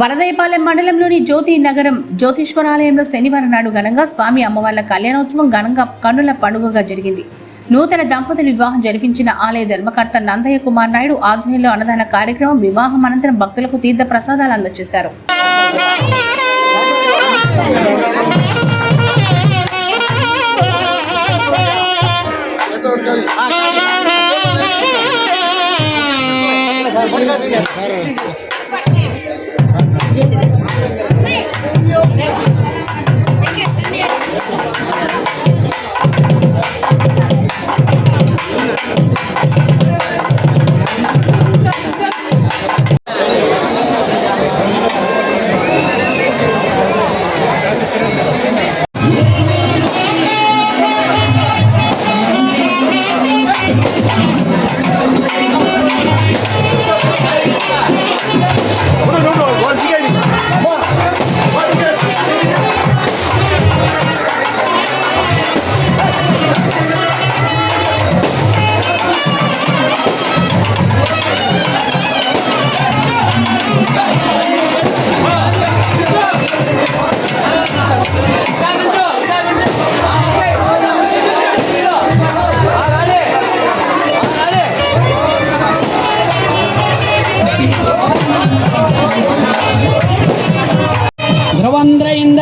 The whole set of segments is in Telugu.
వరదయపాలెం మండలంలోని జ్యోతి నగరం జ్యోతిష్వరాలయంలో శనివారం నాడు ఘనంగా స్వామి అమ్మవార్ల కళ్యాణోత్సవం ఘనంగా కన్నుల పండుగగా జరిగింది. నూతన దంపతులు వివాహం జరిపించిన ఆలయ ధర్మకర్త నందయ్య కుమార్ నాయుడు ఆధ్వర్యంలో అన్నదాన కార్యక్రమం వివాహం అనంతరం భక్తులకు తీర్థ ప్రసాదాలు అందజేశారు. 这个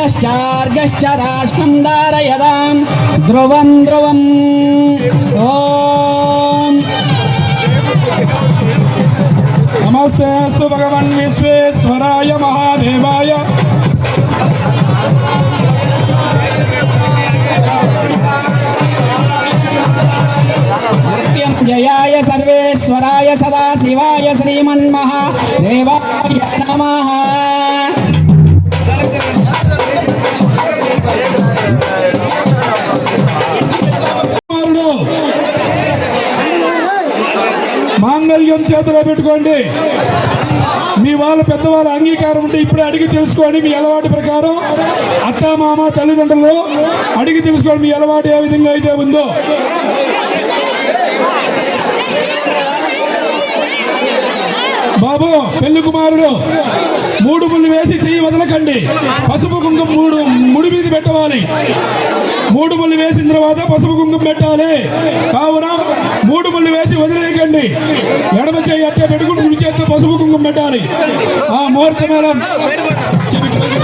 ధ్రువంద్రైందశ్చార్గశ్చ రాష్ట్రం దారయదాం ధ్రువం ధ్రువం ఓం నమస్తే అస్తు భగవన్ విశ్వేశ్వరాయ మహాదేవాయ మృత్యుంజయాయ సర్వేశ్వరాయ సదాశివాయ శ్రీమన్మహాదేవాయ నమః కుమారుడు మాంగళ్యం చేతిలో పెట్టుకోండి. మీ వాళ్ళ పెద్దవాళ్ళ అంగీకారం ఉంటే ఇప్పుడే అడిగి తెలుసుకోండి మీ అలవాటు ప్రకారం. అత్త మామ తల్లిదండ్రులు అడిగి తెలుసుకోండి మీ అలవాటు ఏ విధంగా అయితే ఉందో. బాబు పెళ్ళి కుమారుడు మూడు ముళ్ళు వేసి చెయ్యి వదలకండి. పసుపు కుంకుమ మూడు ముడి మీద పెట్టవాలి. మూడు ముళ్ళు వేసిన తర్వాత పసుపు కుంకుమ పెట్టాలి. కావున మూడు ముళ్ళు వేసి పెట్టండి ఎడమ చేయి అట్టే పెట్టుకుని కుడి చేస్తే పసుపు కుంకుమ పెట్టాలి. ఆ ముహూర్త మేళం చెప్పి కట్టుకోండి